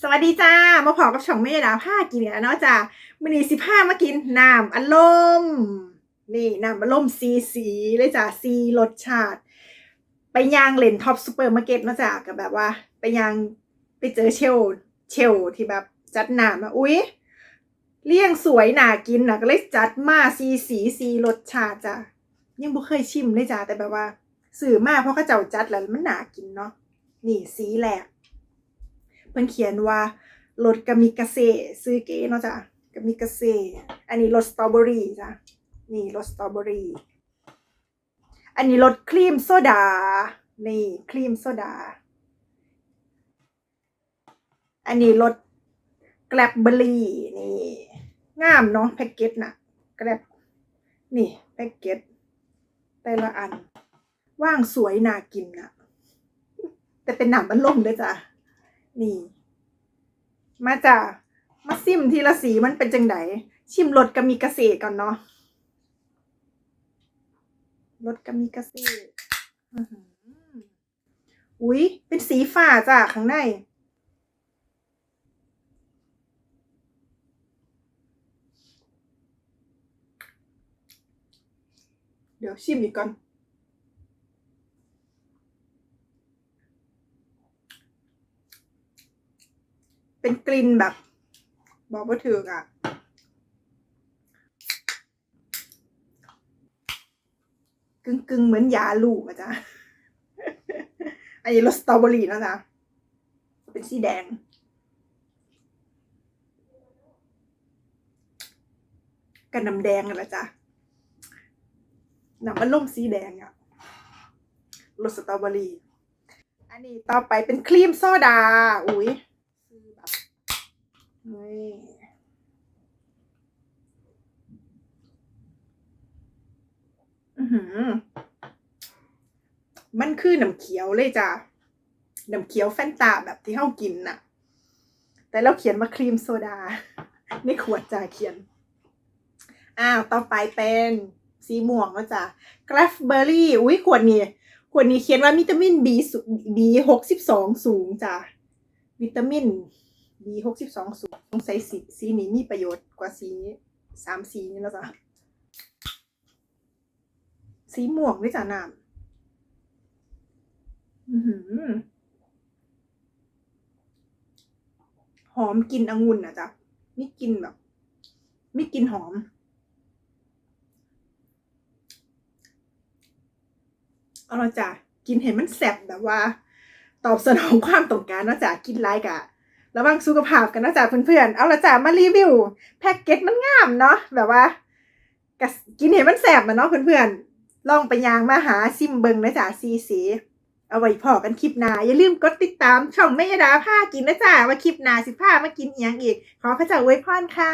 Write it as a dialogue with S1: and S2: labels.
S1: สวัสดีจ้า มาพอกับช่องเมดาผ้ากินเนี่ยเนาะจ้ามื้อนี้สิผ้ามากินน้ำอัดลมนี่น้ำอัดลมสีสีเลยจ้าสีรสชาติ ไปย่างเลนท็อปซูเปอร์มาร์เก็ตมาจ้ากับแบบว่า ไปย่างไปเจอเชลเชลที่แบบจัดน้ำมาอุ๊ยเลี่ยงสวยหนากินนะก็เลยจัดมาสีสีสีรสชาติจ้ายังบ่เคยชิมเลยจ้าแต่แบบว่า สื่อมากเพราะเขาเจ้าจัดแล้วมันหนากินเนาะนี่สีแหลก เพิ่นเขียนว่ารสกามิกาเซซื้อเก๋เนาะจ้ะกามิกาเซอันนี้รสสตรอเบอรี่จ้ะนี่รสสตรอเบอรี่อันนี้รสครีมโซดา นี่ครีมโซดา อันนี้รสแกลบเบอรี่นี่ งามเนาะแพ็กเกจน่ะแกลบนี่แพ็กเกจแต่ละอัน ว่างสวยน่ากินน่ะ แต่เป็นหนำมันล่มด้วยจ้ะ นี่ มาจ้ะมาซิมทีละสีมันเป็นจังไดชิมรสกามิกาเซก่อนเนาะรสกามิกาเซ่อุ้ยเป็นสีฟ้าจ้ะข้างในเดี๋ยวชิมอีกก่อน เป็นกลิ่นแบบ บอกว่าถือกอะกึ่งกึ่งๆเหมือนยาลูกอะจ๊ะอันนี้รสสตรอเบอรี่นะจ๊ะเป็นสีแดง กับน้ำแดงนั่นแหละจ๊ะน้ำมันล่มสีแดงอะรสสตรอเบอรี่ อันนี้ต่อไปเป็นครีมโซดา อุ้ย นี่อื้อหือมันคือน้ำเขียวเลยจ้ะน้ำเขียวแฟนตาแบบที่เฮากินน่ะ แต่เราเขียนมาครีมโซดาในขวดจ้ะเขียน อ้าว ต่อไปเป็นสีม่วงก็จ้ะกราฟเบอร์รี่ อุ้ยขวดนี้ ขวดนี้เขียนว่าวิตามิน B สู B หกสิบสองสูงจ้ะ วิตามิน B หกสิบสองสูต้องใส่สีสีนี้มีประโยชน์กว่าสีสามสีนี้แล้วจ้ะสีม่วงด้วยจ้ะน้ำอื้อหือมกลิ่นองุ่นอะจ้ะมีกลิ่นแบบมีกลิ่นหอม เอาละจ้ะกินเห็นมันแซ่บแบบว่า ตอบสนองความต้องการนะจ้ะกินไรกะ ระวังสุขภาพกันนะจ๊ะเพื่อนๆ เอาละจ้ะมารีวิว แพ็กเกจมันงามเนาะแบบว่ากินเห็นมันแซ่บมาเนาะเพื่อนๆ ลองไปยางมาหาซิมเบิงนะจ๊ะซีสี เอาไว้พอกันคลิปหน้า อย่าลืมกดติดตามช่องแม่ยดาผ้ากินนะจ๊ะว่าคลิปหน้าสิผ้ามากินอียงอีก ขอพระเจ้าอวยพรค่ะ